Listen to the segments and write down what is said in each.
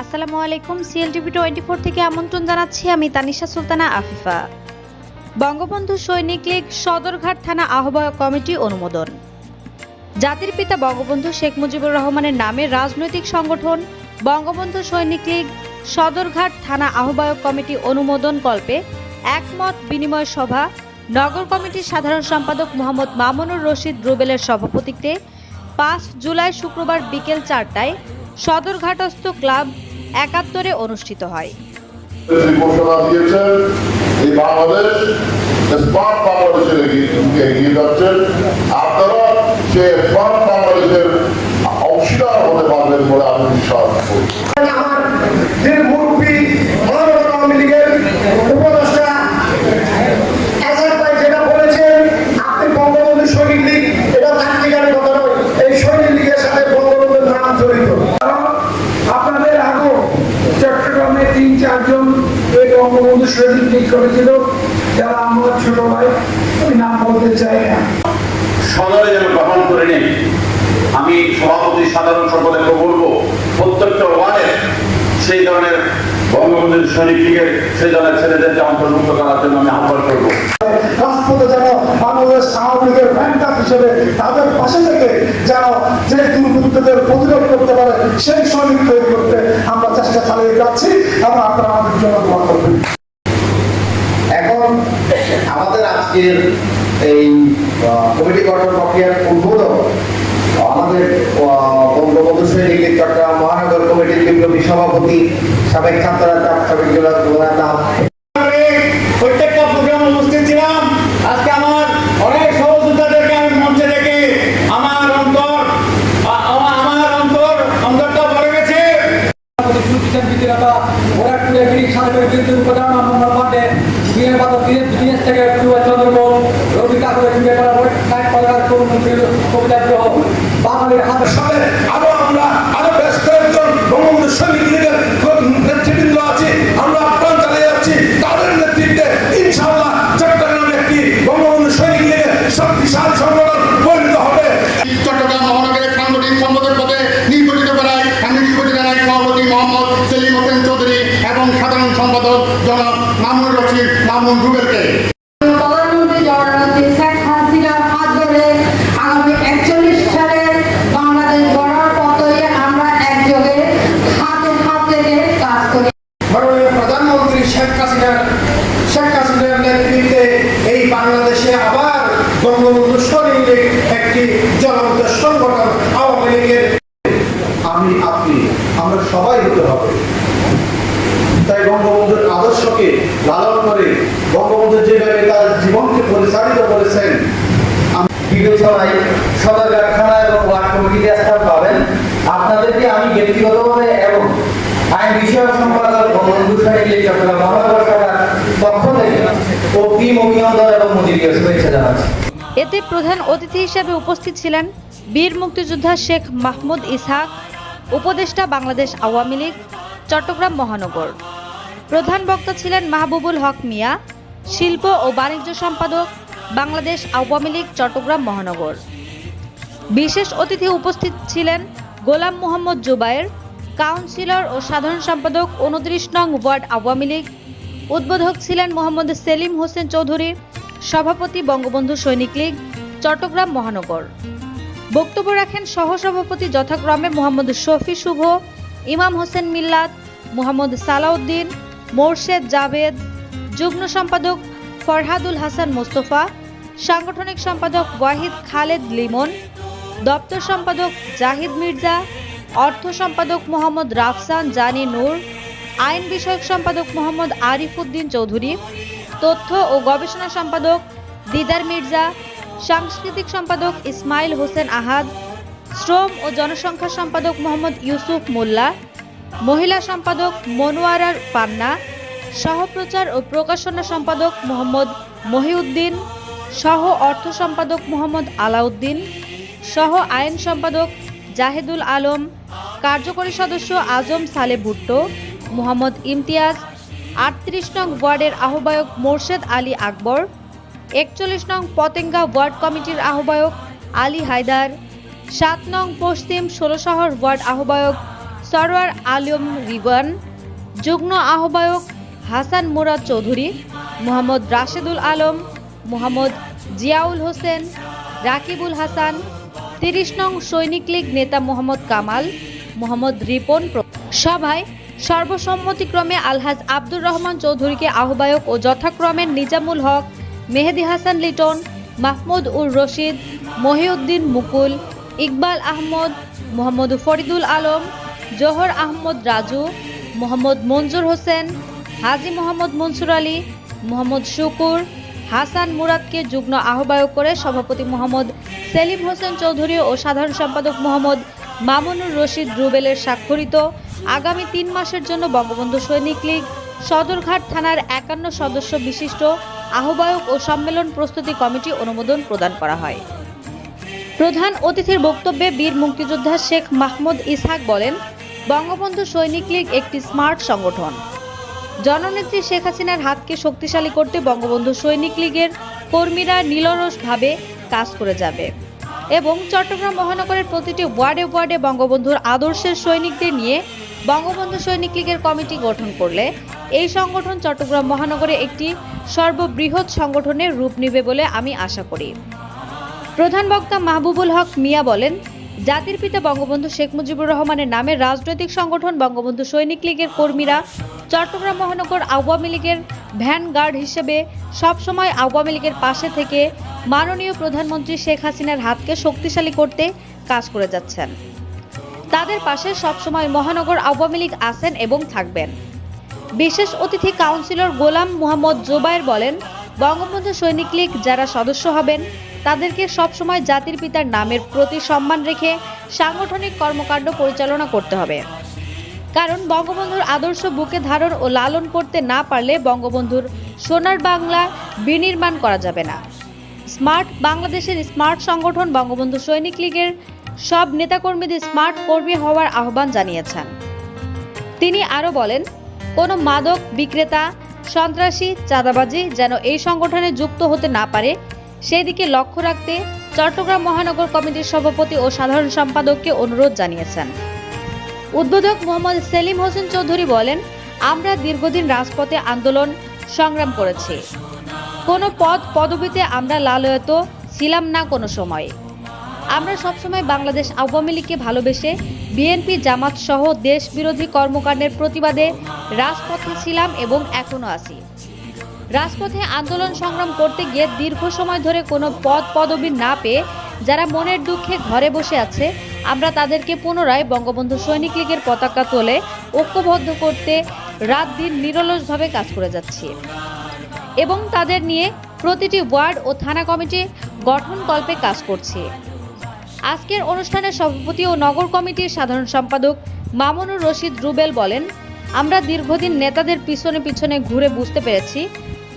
আসসালামু আলাইকুম CLTV twenty four থেকে আমন্ত্রণ জানাচ্ছি আমি তানিশা সুলতানা আফিফা। বঙ্গবন্ধু সৈনিক লীগ সদরঘাট থানা আহ্বায়ক কমিটি অনুমোদন। জাতির পিতা বঙ্গবন্ধু শেখ মুজিবুর রহমানের নামে রাজনৈতিক সংগঠন বঙ্গবন্ধু সৈনিক লীগ সদরঘাট থানা আহ্বায়ক কমিটি অনুমোদন কল্পে একমত বিনিময় সভা নগর কমিটির সাধারণ সম্পাদক মোহাম্মদ মামুনুর রশিদ রুবেলের সভাপতিত্বে পাঁচ জুলাই শুক্রবার বিকেল চারটায় সদরঘাটস্থ ক্লাব একাত্তরে অনুষ্ঠিত হয়। আপনারা অংশীদার হতে পারবেন বলে আমি বিশ্বাস করি আমার যে মুরব্বী ভারত আওয়ামী লীগের উপদেষ্টা এজার ভাই যেটা বলেছেন আপনি বঙ্গবন্ধু সৈনিক লীগ এটা তাত্ত্বিকার কথা নয় এই সৈনিক লীগের সাথে বঙ্গবন্ধুর নাম জড়িত কারণ আপনাদের আগেও চট্টগ্রামে তিন চারজন এই বঙ্গবন্ধু সৈনিক লীগ করেছিল যারা আমার ছোট ভাই আমি নাম বলতে চাই না। সদরে যেন গ্রহণ করে নিন আমি সভাপতি সাধারণ সম্পাদককে বলব প্রত্যেকটা ওয়ার্ডে সেই ধরনের বঙ্গবন্ধু লীগের সেই ধরনের ছেলেদেরকে অন্তর্ভুক্ত করার জন্য আমি আহ্বান করব। রাজপথে যেন বাংলাদেশ আওয়ামী লীগের ব্যাংকার হিসেবে তাদের পাশে থেকে যেন যে দুর্বৃত্তদের প্রতিরোধ করতে পারে সেই সৈনিক তৈরি করতে আমরা চেষ্টা চালিয়ে যাচ্ছি। এবং আপনারা আমাদের জন্য দোয়া করবেন। আমাদের আজকের এই কমিটি গঠন প্রক্রিয়ার উদ্বোধন আমাদের বঙ্গবন্ধু লীগ চট্টগ্রাম মহানগর কমিটির বিপ্লবী সভাপতি সাবেক ছাত্র সাবেক জেলা প্রধান প্রত্যেকটা বাঙালির হাতে তবে আরও আমরা আরও বেশ কয়েকজন বঙ্গবন্ধু সৈনিক তাই বঙ্গবন্ধুর আদর্শকে লালন করে বঙ্গবন্ধু যেভাবে তার জীবনকে পরিচালিত করেছেন বিবেচনায় সদরঘাট থানা এবং ওয়ার্ড কমিটিতে স্থান পাবেন। আপনাদেরকে আমি ব্যক্তিগতভাবে এবং আইন সম্পাদক বঙ্গবন্ধু চট্টগ্রাম মহানগর পক্ষ থেকে অগ্রিম অভিনন্দন এবং শুভেচ্ছা জানাচ্ছি। এতে প্রধান অতিথি হিসেবে উপস্থিত ছিলেন বীর মুক্তিযোদ্ধা শেখ মাহমুদ ইসহাক, উপদেষ্টা বাংলাদেশ আওয়ামী লীগ চট্টগ্রাম মহানগর। প্রধান বক্তা ছিলেন মাহবুবুল হক মিয়া, শিল্প ও বাণিজ্য সম্পাদক বাংলাদেশ আওয়ামী লীগ, চট্টগ্রাম মহানগর। বিশেষ অতিথি উপস্থিত ছিলেন গোলাম মোহাম্মদ জুবায়ের, কাউন্সিলর ও সাধারণ সম্পাদক উনত্রিশ নং ওয়ার্ড আওয়ামী লীগ, উদ্বোধক ছিলেন মোহাম্মদ সেলিম হোসেন চৌধুরী, সভাপতি বঙ্গবন্ধু সৈনিক লীগ, চট্টগ্রাম মহানগর। বক্তব্য রাখেন সহসভাপতি যথাক্রমে মোহাম্মদ শফি শুভ ইমাম হোসেন মিল্লাত, মোহাম্মদ সালাউদ্দিন, মোরশেদ জাভেদ, যুগ্ম সম্পাদক ফরহাদুল হাসান মোস্তফা, সাংগঠনিক সম্পাদক ওয়াহিদ খালেদ লিমন, দপ্তর সম্পাদক জাহিদ মির্জা, অর্থ সম্পাদক মোহাম্মদ রাফসান জানি নূর, আইন বিষয়ক সম্পাদক মোহাম্মদ আরিফ উদ্দিন চৌধুরী, তথ্য ও গবেষণা সম্পাদক দিদার মির্জা, সাংস্কৃতিক সম্পাদক ইসমাইল হোসেন আহাদ শ্রম ও জনসংখ্যা সম্পাদক মোহাম্মদ ইউসুফ মোল্লা, মহিলা সম্পাদক মনোয়ারার পান্না, সহপ্রচার ও প্রকাশনা সম্পাদক মোহাম্মদ মহিউদ্দিন, সহ অর্থ সম্পাদক মোহাম্মদ আলাউদ্দিন, সহ আইন সম্পাদক জাহেদুল আলম, কার্যকরী সদস্য আজম সালে ভুট্টো, মোহাম্মদ ইমতিয়াজ, আটত্রিশ নং ওয়ার্ডের আহ্বায়ক মোর্শেদ আলী আকবর, একচল্লিশ নং পতেঙ্গা ওয়ার্ড কমিটির আহ্বায়ক আলী হায়দার সাত নং পশ্চিম ষোলশহর ওয়ার্ড আহ্বায়ক সরোয়ার আলম রিবান, যুগ্ম আহ্বায়ক হাসান মুরাদ চৌধুরী, মোহাম্মদ রাশেদুল আলম, মোহাম্মদ জিয়াউল হোসেন, রাকিবুল হাসান, তিরিশ নং সৈনিক লীগ নেতা মোহাম্মদ কামাল, মোহাম্মদ রিপন সভায় সর্বসম্মতিক্রমে আলহাজ আব্দুর রহমান চৌধুরীকে আহ্বায়ক ও যথাক্রমে নিজামুল হক, মেহেদি হাসান লিটন, মাহমুদ উর রশিদ, মহিউদ্দিন মুকুল ইকবাল আহমদ, মোহাম্মদ ফরিদুল আলম, জোহর আহমদ রাজু, মোহাম্মদ মঞ্জুর হোসেন, হাজি মোহাম্মদ মনসুর আলী, মোহাম্মদ শুকুর, হাসান মুরাদকে যুগ্ম আহ্বায়ক করে সভাপতি মোহাম্মদ সেলিম হোসেন চৌধুরী ও সাধারণ সম্পাদক মোহাম্মদ মামুনুর রশিদ রুবেলের স্বাক্ষরিত আগামী তিন মাসের জন্য বঙ্গবন্ধু সৈনিক লীগ সদরঘাট থানার একান্ন সদস্য বিশিষ্ট আহ্বায়ক ও সম্মেলন প্রস্তুতি কমিটি অনুমোদন প্রদান করা হয়। প্রধান অতিথির বক্তব্যে বীর মুক্তিযোদ্ধা শেখ মাহমুদ ইসহাক বলেন, বঙ্গবন্ধু সৈনিক লীগ একটি স্মার্ট সংগঠন। জননেত্রী শেখ হাসিনার হাতকে শক্তিশালী করতে বঙ্গবন্ধু সৈনিক লীগের কর্মীরা নীলরসভাবে কাজ করে যাবে এবং চট্টগ্রাম মহানগরের প্রতিটি ওয়ার্ডে ওয়ার্ডে বঙ্গবন্ধুর আদর্শের সৈনিকদের নিয়ে বঙ্গবন্ধু সৈনিক লীগের কমিটি গঠন করলে এই সংগঠন চট্টগ্রাম মহানগরে একটি সর্ববৃহৎ সংগঠনের রূপ নেবে বলে আমি আশা করি। প্রধান বক্তা মাহবুবুল হক মিয়া বলেন, জাতির পিতা বঙ্গবন্ধু শেখ মুজিবুর রহমানের নামে রাজনৈতিক সংগঠন বঙ্গবন্ধু সৈনিক লীগের কর্মীরা চট্টগ্রাম মহানগর আওয়ামী লীগের ভ্যানগার্ড হিসেবে সবসময় আওয়ামী লীগের পাশে থেকে মাননীয় প্রধানমন্ত্রী শেখ হাসিনার হাতকে শক্তিশালী করতে কাজ করে যাচ্ছেন। তাদের পাশে সবসময় মহানগর আওয়ামী লীগ আছেন এবং থাকবেন। বিশেষ অতিথি কাউন্সিলর গোলাম মোহাম্মদ জোবায়ের বলেন বঙ্গবন্ধু সৈনিক লীগ যারা সদস্য হবেন, তাদেরকে সবসময় জাতির পিতার নামের প্রতি সম্মান রেখে সাংগঠনিক কর্মকাণ্ড পরিচালনা করতে হবে। কারণ বঙ্গবন্ধুর আদর্শ বুকে ধারণ ও লালন করতে না পারলে বঙ্গবন্ধুর সোনার বাংলা বিনির্মাণ করা যাবে না। স্মার্ট বাংলাদেশের স্মার্ট সংগঠন বঙ্গবন্ধু সৈনিক লীগের সব নেতাকর্মীদের স্মার্ট কর্মী হওয়ার আহ্বান জানিয়েছেন। তিনি আরও বলেন, কোনো মাদক বিক্রেতা সন্ত্রাসী, চাঁদাবাজি যেন এই সংগঠনে যুক্ত হতে না পারে সেই দিকে লক্ষ্য রাখতে চট্টগ্রাম মহানগর কমিটির সভাপতি ও সাধারণ সম্পাদককে অনুরোধ জানিয়েছেন। উদ্বোধক মোহাম্মদ সেলিম হোসেন চৌধুরী বলেন, আমরা দীর্ঘদিন রাজপথে আন্দোলন সংগ্রাম করেছি। কোনো পদ পদবিতে আমরা লালয়ত ছিলাম না কোনো সময়। আমরা সবসময় বাংলাদেশ আওয়ামী লীগকে ভালোবেসে বিএনপি, জামাত সহ দেশ বিরোধী কর্মকাণ্ডের প্রতিবাদে রাজপথে ছিলাম এবং এখনও আছি। রাজপথে আন্দোলন সংগ্রাম করতে গিয়ে দীর্ঘ সময় ধরে কোনো পদ পদবি না পেয়ে যারা মনের দুঃখে ঘরে বসে আছে, আমরা তাদেরকে পুনরায় বঙ্গবন্ধু সৈনিক লীগের পতাকা তোলে ঐক্যবদ্ধ করতে রাত দিন নিরলসভাবে কাজ করে যাচ্ছি। এবং তাদের নিয়ে প্রতিটি ওয়ার্ড ও থানা কমিটি গঠন কল্পে কাজ করছি। আজকের অনুষ্ঠানে সভাপতি ও নগর কমিটির সাধারণ সম্পাদক মামুনুর রশিদ রুবেল বলেন, আমরা দীর্ঘদিন নেতাদের পিছনে পিছনে ঘুরে বুঝতে পেরেছি,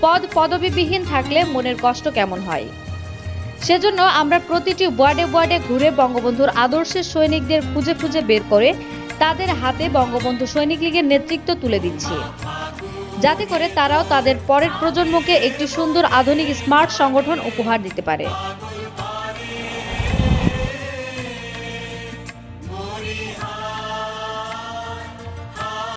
পদ পদবিবিহীন থাকলে মনের কষ্ট কেমন হয়। সেজন্য আমরা প্রতিটি ওয়ার্ডে ওয়ার্ডে ঘুরে বঙ্গবন্ধুর আদর্শের সৈনিকদের খুঁজে খুঁজে বের করে তাদের হাতে বঙ্গবন্ধু সৈনিক লীগের নেতৃত্ব তুলে দিচ্ছি। যাতে করে তারাও তাদের পরের প্রজন্মকে একটি সুন্দর আধুনিক স্মার্ট সংগঠন উপহার দিতে পারে।